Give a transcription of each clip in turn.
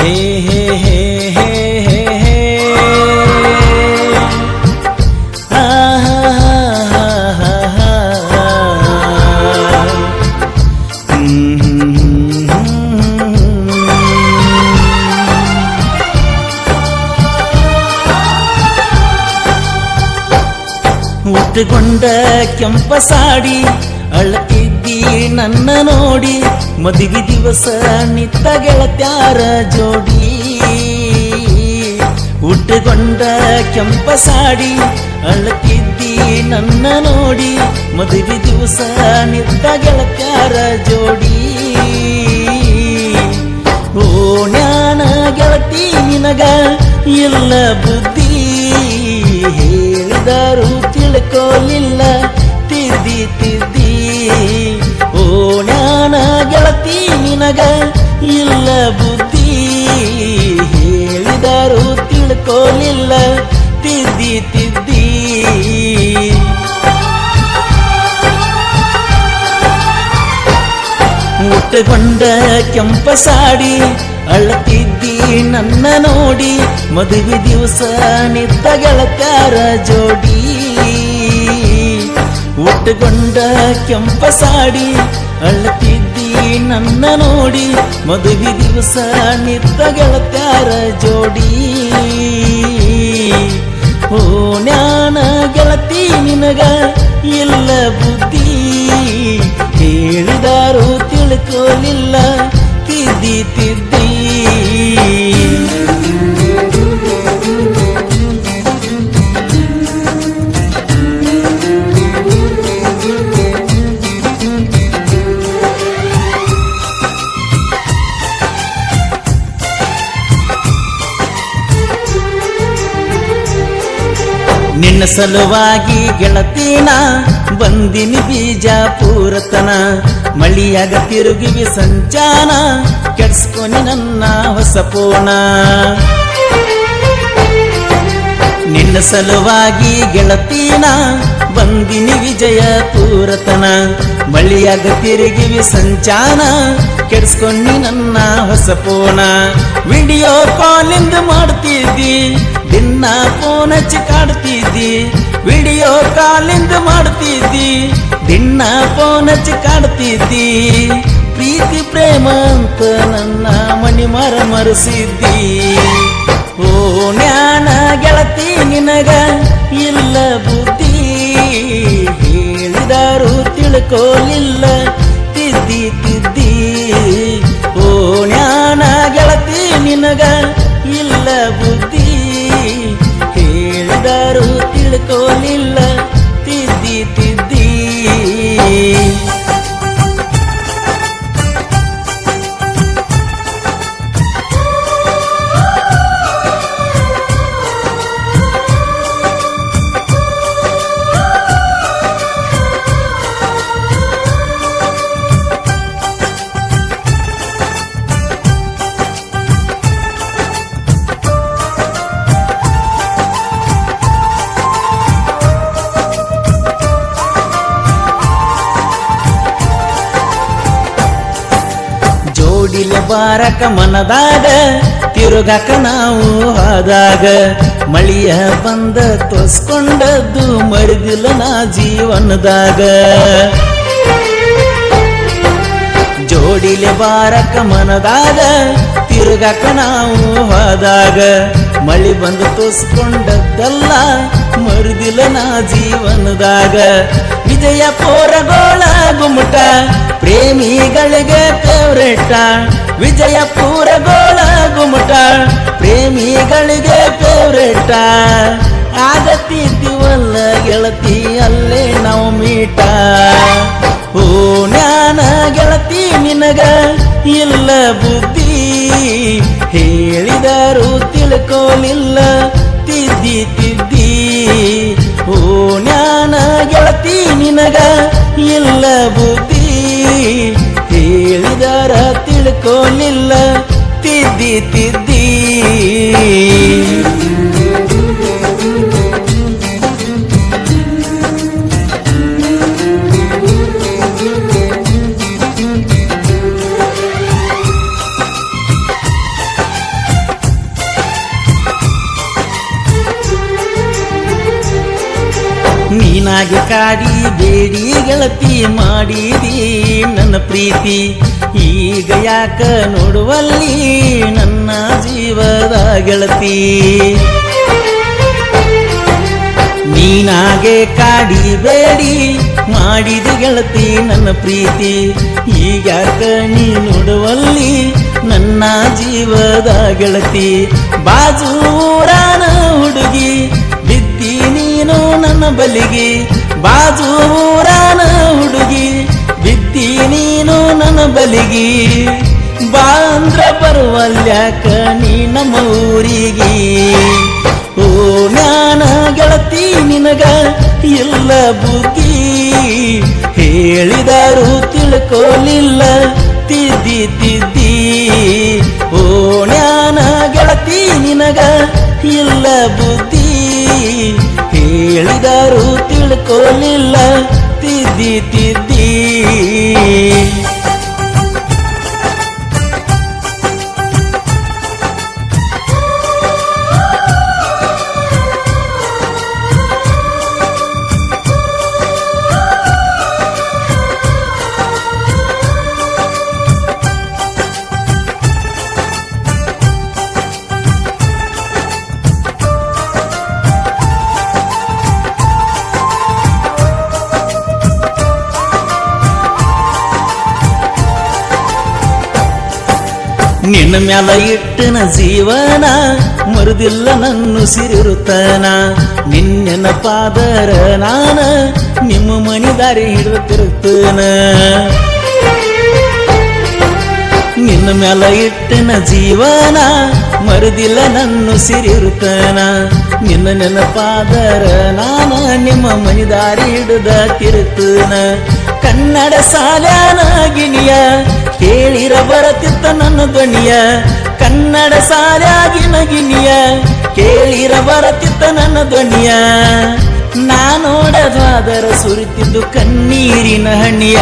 hey hey hey. ಉಟ್ಟುಕೊಂಡ ಕೆಂಪ ಸಾಡಿ, ಅಳತಿದ್ದಿ ನನ್ನ ನೋಡಿ, ಮದುವೆ ದಿವಸ ನಿತ್ತ ಗೆಳತ್ಯಾರ ಜೋಡಿ. ಹುಟ್ಟುಗೊಂಡ ಕೆಂಪ ಸಾಡಿ, ಅಳತಿದ್ದಿ ನನ್ನ ನೋಡಿ, ಮದುವೆ ದಿವಸ ನಿತ್ತ ಗೆಳತ್ಯಾರ ಜೋಡಿ. ಓ ಜ್ಞಾನ ಗೆಳತಿ ನಿನಗ, ಎಲ್ಲ ಬುದ್ಧಿ ತಿಳ್ಕೋಲಿಲ್ಲ ತಿರ್ದಿ ತಿರ್ದಿ. ಓ ಜ್ಞಾನ ಗೆಳತಿ, ನಿನಗ ಇಲ್ಲ ಬುದ್ಧಿ. ಹೇಳಿದರು ತಿಳ್ಕೊಲಿಲ್ಲ ತಿದ್ದಿ ತಿದ್ದಿ ಮುಟ್ಟಗೊಂಡ ಕೆಂಪ ಸಾಡಿ ಅಳತಿದ್ದಿ ನನ್ನ ನೋಡಿ. ಮದುವೆ ದಿವಸ ನಿತ್ತ ಗೆಳತ್ಯಾರ ಜೋಡಿ. ಉಟ್ಟುಕೊಂಡ ಕೆಂಪ ಸಾಡಿ ಅಳತಿದ್ದಿ ನನ್ನ ನೋಡಿ, ಮದುವೆ ದಿವಸ ನಿತ್ತ ಗೆಳತ್ಯಾರ ಜೋಡಿ. ಓ ಜ್ಞಾನ ಗೆಳತಿ ನಿನಗ ನಿನ್ನ ಸಲುವಾಗಿ ಗೆಳತೀನ, ಬಂದಿನಿ ಬೀಜ ಪೂರತನ ಮಳಿಯಾಗ ತಿರುಗಿವಿ ಸಂಚಾನ, ಕೆಡ್ಸ್ಕೊನಿ ನನ್ನ ಹೊಸ ಪೋಣ. ನಿನ್ನ ಸಲುವಾಗಿ ಗೆಳತೀನ, ಬಂದಿನಿ ವಿಜಯಪುರತನ. ಮಳಿಯಾಗ ತಿರುಗಿವಿ ಸಂಚಾನ, ಕೆಡ್ಸ್ಕೊಂಡಿ ನನ್ನ ಹೊಸ ಪೋನ ವಿಡಿಯೋ ಕಾಲಿಂದ ಮಾಡ್ತಿದ್ದಿ, ದಿನ ಫೋನ್ ಹಚ್ಚಿ ಕಾಡ್ತಿದ್ದಿ ವಿಡಿಯೋ ಕಾಲಿಂದ ಮಾಡ್ತಿದ್ದಿ, ದಿನ ಫೋನ್ ಹಚ್ಚಿ ಕಾಡ್ತಿದ್ದಿ ಪ್ರೀತಿ, ಪ್ರೇಮ ಅಂತ ನನ್ನ ಮಣಿ ಮರ ಮರೆಸಿದ್ದಿ. ಓ ನ್ಯಾನ ಗೆಳತಿ ನಿನಗ ಇಲ್ಲ ಬುದ್ಧಿ. ತಿಳ್ಕೋಲಿಲ್ಲ ತಿದ್ದಿ ತಿದ್ದಿ. ಓ ಜ್ಞಾನ ಗೆಳತಿ ನಿನಗ ಇಲ್ಲ ಬುದ್ಧಿ. ಹೇಳಿದರು ತಿಳ್ಕೋಲಿಲ್ಲ ಜೋಡಿಲೆ ಬಾರಕ ಮನದಾಗ, ತಿರುಗಾಕ ನಾವು ಆದಾಗ ಮಳಿಯ ಬಂದ ತೋಸ್ಕೊಂಡದ್ದು ಮರಿದಿಲ್ಲ ನಾ ಜೀವನದಾಗ. ಜೋಡಿಲೆ ಬಾರಕ ಮನದಾಗ, ತಿರುಗಾಕ ನಾವು ಹೋದಾಗ. ಮಳಿ ಬಂದು ತೋಸ್ಕೊಂಡದ್ದಲ್ಲ ಮರುದಿಲ್ಲ ನಾ ಜೀವನದಾಗ. ವಿಜಯ ಪೋರಗೋಳ ಗುಮ್ಮಟ ಪ್ರೇಮಿಗಳಿಗೆ ಫೇವ್ರೇಟ ವಿಜಯ ಪೂರಗೋಳ ಗುಮ್ಮಟ ಪ್ರೇಮಿಗಳಿಗೆ ಫೇವ್ರೇಟ ಆಗತ್ತಿದ್ದೀವಲ್ಲ ಗೆಳತಿ ಅಲ್ಲೇ ನಾವು ಮೀಟ. ಓ ಜ್ಞಾನ ಗೆಳತಿ ನಿನಗ, ಇಲ್ಲ ಬುದ್ಧಿ. ಹೇಳಿದರು ತಿಳ್ಕೊಲಿಲ್ಲ ತಿದ್ದಿ ತಿದ್ದಿ. ಓ ಜ್ಞಾನ ಗೆಳತಿ ನಿನಗ ಇಲ್ಲ ಬುದ್ಧಿ. ಹೇಳಿದಾರ ತಿಳ್ಕೋಲಿಲ್ಲ ತಿದ್ದಿ ತಿದ್ದಿ ನೀನಾಗಿ ಕಾಡಿ ಬೇಡಿ ಗೆಳತಿ ಮಾಡಿದಿ ನನ್ನ ಪ್ರೀತಿ. ಈಗ ಯಾಕ ನೋಡುವಲ್ಲಿ ನನ್ನ ಜೀವದ ಗೆಳತಿ? ನೀನಾಗೆ ಕಾಡಿ ಬೇಡಿ ಮಾಡಿದ ಗೆಳತಿ ನನ್ನ ಪ್ರೀತಿ. ಈಗ್ಯಾಕ ನೀ ನೋಡುವಲ್ಲಿ ನನ್ನ ಜೀವದ ಗೆಳತಿ? ಬಾಜೂರಾನ ಹುಡುಗಿ ನೀನು ನನ್ನ ಬಲಿಗೆ ಬಾಜೂರಾನ ಹುಡುಗಿ, ಬಿದ್ದಿ ನೀನು ನನ್ನ ಬಲಿಗೆ. ಬಾಂದ್ರ ಬರುವಲ್ಯಾಕ ನೀ ನಮ್ಮ ಊರಿಗೆ. ಓ ಜ್ಞಾನ ಗೆಳತಿ ನಿನಗ ಇಲ್ಲ ಬುದ್ಧಿ. ಹೇಳಿದರು ತಿಳ್ಕೊಲಿಲ್ಲ, ತಿದ್ದಿ ತಿದ್ದಿ. ಓ ಜ್ಞಾನ ಗೆಳತಿ ನಿನಗ ಇಲ್ಲ ಬುದ್ಧಿ. ಹೇಳಿದರು ತಿಳ್ಕೋಲಿಲ್ಲ ತಿದ್ದಿ ತಿದ್ದಿ ನಿನ್ನ ಮ್ಯಾಲ ಇಟ್ಟನ ಜೀವನ ಮರುದಿಲ್ಲ ನನ್ನ ಸಿರಿರುತ್ತಾನ. ನಿನ್ನ ಪಾದರ ನಾನ ನಿಮ್ಮ ಮಣಿ ದಾರಿ ಹಿಡಿದು ನಿನ್ನ ಮ್ಯಾಲ ಇಟ್ಟನ ಜೀವನ ಮರುದಿಲ್ಲ ನನ್ನ ಸಿರಿರುತ್ತಾನ. ನಿನ್ನ ಪಾದರ ನಾನ ನಿಮ್ಮ ಮನಿ ದಾರಿ ಹಿಡಿದ ತಿರುತ್ತಾನ ಕನ್ನಡ ಸಾಲಾನ ಗಿಣಿಯ ಕೇಳಿರ ಬರತಿತ್ತ ನನ್ನ ಧ್ವನಿಯ ಕನ್ನಡ ಸಾಲಾಗಿ ನಗಿನಿಯ ಕೇಳಿರ ಬರತಿತ್ತ ನನ್ನ ಧ್ವನಿಯ ನಾ ನೋಡದಾದರ ಸುರಿತಿದ್ದು ಕಣ್ಣೀರಿನ ಹಣಿಯ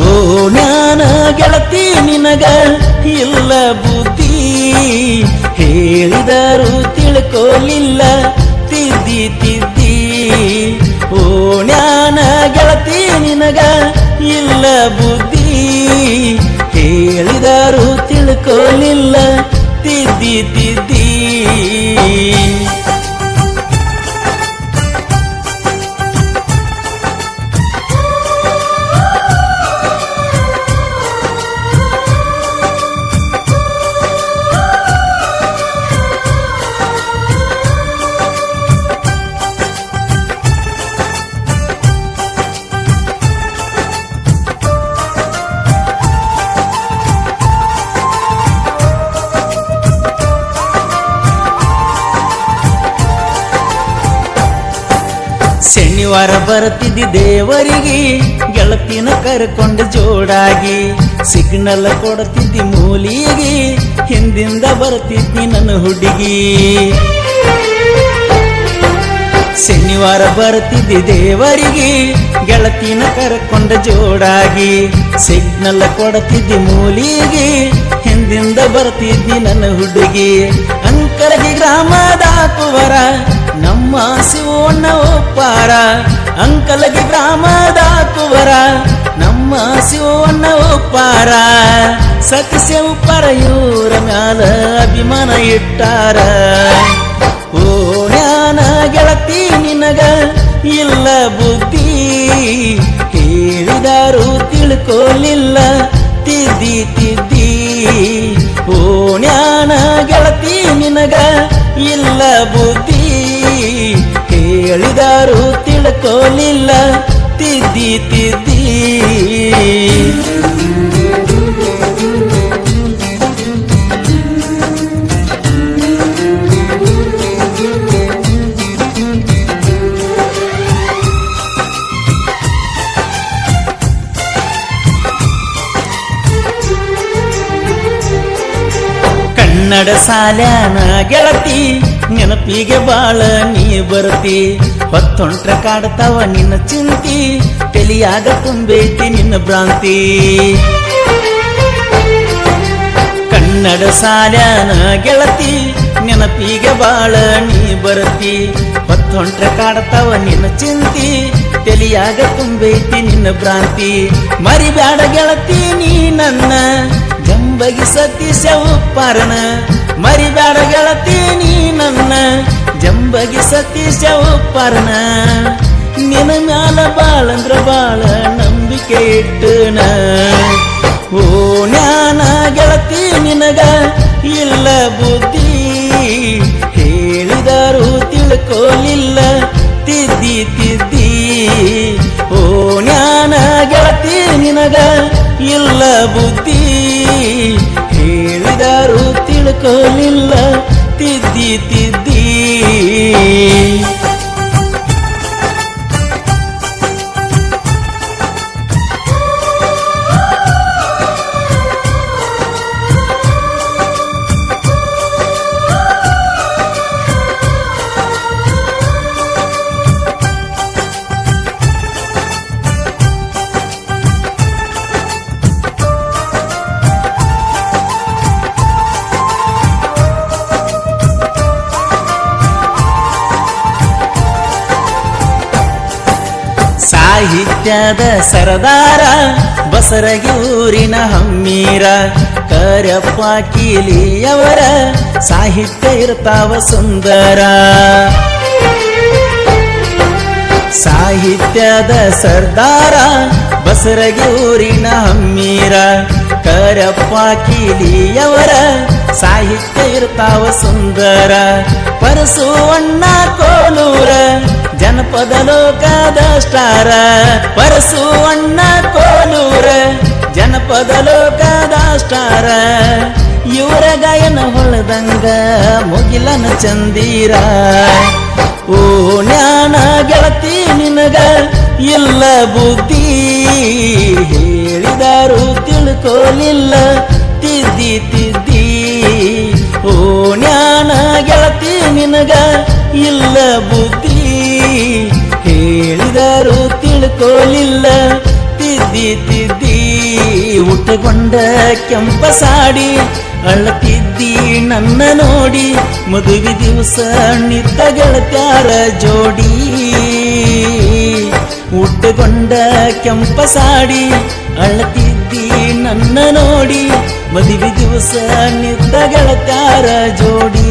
ಓ, ನಾನ ಗೆಳತಿ ನಿನಗ ಇಲ್ಲ ಬುದ್ಧಿ. ಹೇಳಿದರು ತಿಳ್ಕೊಲಿಲ್ಲ, ತಿದ್ದಿ ತಿದ್ದಿ. ಓ ಜ್ಞಾನ ಗೆಳತಿ ನಿನಗ ಇಲ್ಲ ಬುದ್ಧಿ. ತಿದ್ದಿ ಶನಿವಾರ ಬರ್ತಿದ್ದಿ ದೇವರಿಗೆ, ಗೆಳತಿನ ಕರ್ಕೊಂಡು ಜೋಡಾಗಿ ಸಿಗ್ನಲ್ ಕೊಡ್ತಿದ್ದಿ ಮೂಲಿಗೆ, ಹಿಂದಿಂದ ಬರ್ತಿದ್ದಿ ನನ್ನ ಹುಡುಗಿ. ಶನಿವಾರ ಬರ್ತಿದ್ದಿ ದೇವರಿಗೆ, ಗೆಳತಿನ ಕರ್ಕೊಂಡ ಜೋಡಾಗಿ ಸಿಗ್ನಲ್ ಕೊಡ್ತಿದ್ದಿ ಮೂಲಿಗೆ, ಹಿಂದಿಂದ ಬರ್ತಿದ್ದಿ ನನ್ನ ಹುಡುಗಿ. ಅಂಕರಗಿ ಗ್ರಾಮದ ಕುವರ ನಮ್ಮ ಶಿವಣ್ಣ ಒಪ್ಪಾರ, ಅಂಕಲಗಿ ಗ್ರಾಮದ ಕುವರ. ನಮ್ಮ ಶಿವಣ್ಣ ಒಪ್ಪಾರ ಸತ್ಯ ಉಪ್ಪಾರ ಇವರ ಮ್ಯಾಲ ಅಭಿಮಾನ ಇಟ್ಟಾರ. ಓ ಜ್ಞಾನ ಗೆಳತಿ ನಿನಗ, ಇಲ್ಲ ಬುದ್ಧಿ ಕೇಳಿದಾರು ತಿಳ್ಕೋಲಿಲ್ಲ, ತಿದ್ದಿ ತಿದ್ದಿ. ಓ ಜ್ಞಾನ ಗೆಳತಿ ನಿನಗ, ಇಲ್ಲ ಬುದ್ಧಿ ಹೇಳಿದರು ತಿಳ್ಕೊಲಿಲ್ಲ. ತಿದ್ದಿ ತಿದ್ದಿ. ಕನ್ನಡ ಸಾಲ್ಯಾನ ಗೆಳತಿ ನೆನಪಿಗೆ ಬಾಳ ನೀ ಬರ್ತಿ ಹೊತ್ತೊಂಟ್ರ ಕಾಡ್ತಾವ ನಿನ್ನ ಚಿಂತಿ. ತಲಿಯಾಗ ತುಂಬೈತಿ ನಿನ್ನ ಭ್ರಾಂತಿ. ಕನ್ನಡ ಸಾಲ್ಯಾನ ಗೆಳತಿ, ನೆನಪಿಗೆ ಬಾಳ ನೀ ಬರ್ತಿ ಹೊತ್ತೊಂಟ್ರೆ ಕಾಡ್ತಾವ ನಿನ್ನ ಚಿಂತಿ. ತಲಿಯಾಗ ತುಂಬೈತಿ ನಿನ್ನ ಭ್ರಾಂತಿ. ಮರಿಬ್ಯಾಡ ಗೆಳತಿ ನೀ ನನ್ನ ಜಂಬಗಿ ಸತೀಶ ಉಪ್ಪಾರನ. ಮರಿಬ್ಯಾಡ ಗೆಳತಿ ನೀ ನನ್ನ. ಜಂಬಗಿ ಸತೀಶ ಒಪ್ಪರ್ನ ನಿನ್ನ ಮ್ಯಾಲ ಬಾಳಂದ್ರ ಬಾಳ ನಂಬಿಕೆ ಇಟ್ಟನ. ಓ ಜ್ಞಾನ ಗೆಳತಿ ನಿನಗ ಇಲ್ಲ ಬುದ್ಧಿ. ಹೇಳಿದರು ತಿಳ್ಕೋಲಿಲ್ಲ, ತಿದ್ದಿ ತಿದ್ದಿ. ಓ ಜ್ಞಾನ ಗೆಳತಿ ನಿನಗ ಇಲ್ಲ ಬುದ್ಧಿ. ತಿಳ್ಕೋಲಿಲ್ಲ ತಿದ್ದಿ ತಿದ್ದಿ. ಸಾಹಿತ್ಯದ ಸರದಾರ, ಬಸರಗೂರಿನ ಹಮ್ಮೀರ. ಕರಪ್ಪ ಕೀಲಿಯವರ ಸಾಹಿತ್ಯ ಇರ್ತಾವ ಸುಂದರ. ಸಾಹಿತ್ಯದ ಸರ್ದಾರ, ಬಸರಗೂರಿನ ಹಮ್ಮೀರ. ಕರಪ್ಪ ಕೀಲಿಯವರ ಸಾಹಿತ್ಯ ಇರ್ತಾವ ಸುಂದರ. ಪರಸುವಣ್ಣ ಕೋಲೂರ. ಜನಪದ ಲೋಕದ ಸ್ಟಾರ ಪರಸುವಣ್ಣ ಕೋಲೂರ ಜನಪದ ಲೋಕದ ಸ್ಟಾರ ಇವರ ಗಾಯನ ಹೊಳದಂಗ ಮುಗಿಲನ ಚಂದೀರ. ಓ ಜ್ಞಾನ ಗೆಳತಿ ನಿನಗ ಇಲ್ಲ ಬುದ್ಧಿ. ಹೇಳಿದಾರು ತಿಳ್ಕೋಲಿಲ್ಲ, ತಿದ್ದಿ ತಿದ್ದಿ. ಓ ಜ್ಞಾನ ಗೆಳತಿ ನಿನಗ ಇಲ್ಲ ಬುದ್ಧಿ. ಹೇಳಿದರು ತಿಳ್ಕೊಳ್ಳಿಲ್ಲ ತಿದ್ದಿ ತಿದ್ದಿ ಉಟ್ಟುಕೊಂಡ ಕೆಂಪ ಸಾಡಿ ಅಳತಿದ್ದಿ ನನ್ನ ನೋಡಿ, ಮದುವೆ ದಿವಸ ನಿದ್ದ ಗೆಳತ್ಯಾರ ಜೋಡಿ. ಉಟ್ಟುಕೊಂಡ ಕೆಂಪ ಸಾಡಿ ಅಳತಿದ್ದಿ ನನ್ನ ನೋಡಿ, ಮದುವೆ ದಿವಸ ನಿದ್ದ ಗೆಳತ್ಯಾರ ಜೋಡಿ.